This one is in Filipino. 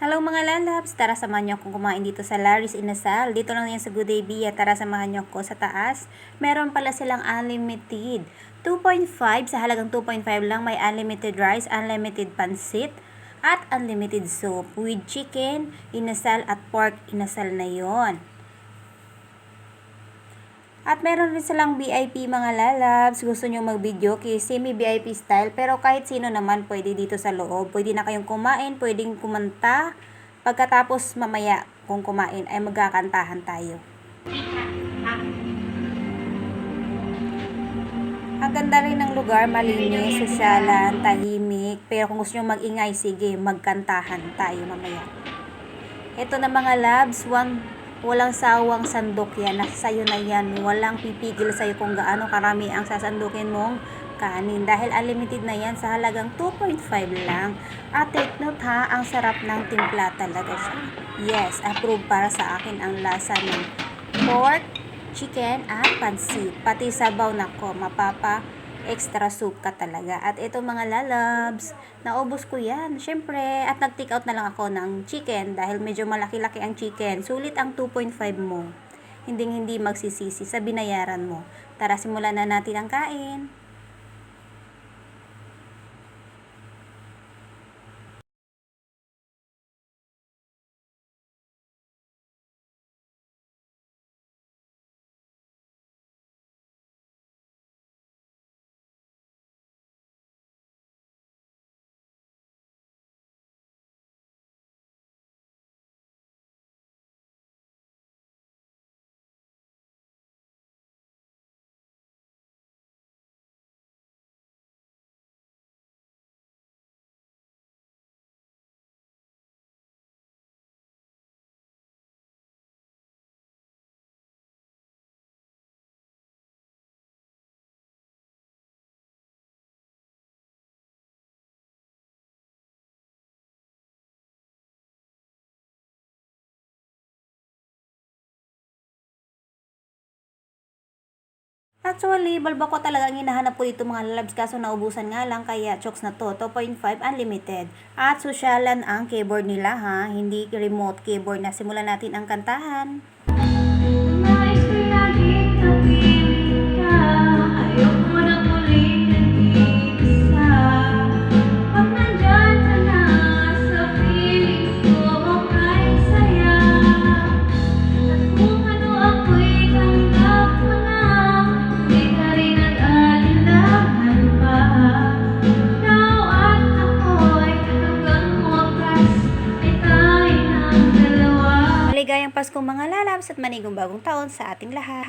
Hello mga lalabs, tara samahan niyo akong kumain dito sa Larry's Inasal. Dito lang yan sa Good Day Bia, tara samahan niyo ako sa taas. Meron pala silang unlimited. 2.5, sa halagang 2.5 lang may unlimited rice, unlimited pansit, at unlimited soup with chicken, inasal at pork inasal na yon. At meron rin silang VIP mga lalabs. Gusto nyo mag-video kay semi-VIP style. Pero kahit sino naman pwede dito sa loob. Pwede na kayong kumain, pwedeng kumanta. Pagkatapos mamaya kung kumain ay magkakantahan tayo. Ang ganda rin ng lugar, malinis, sosyalan, tahimik. Pero kung gusto nyo mag-ingay, sige, magkantahan tayo mamaya. Ito na mga labs, one, walang sawang sandok yan. Nasa sayo na yan. Walang pipigil sa'yo kung gaano karami ang sasandukin mong kanin. Dahil unlimited na yan sa halagang 2.5 lang. At take note ha, ang sarap ng timpla talaga siya. Yes, approve para sa akin ang lasa ng pork, chicken, at pansit. Pati sabaw na ko, mapapa extra soup ka talaga. At ito mga lalabs, naubos ko yan. Siyempre, at nag-take out na lang ako ng chicken dahil medyo malaki-laki ang chicken. Sulit ang 2.5 mo. Hindi hindi magsisisi sa binayaran mo. Tara, simulan na natin ang kain. Actually, balba ko talaga ang hinahanap ko dito mga lalabs kaso naubusan nga lang kaya chokes na to. 2.5 unlimited. At sosyalan ang keyboard nila ha. Hindi remote keyboard na. Simulan natin ang kantahan. Maligayang Pasko mga lalabs at manigong bagong taon sa ating lahat.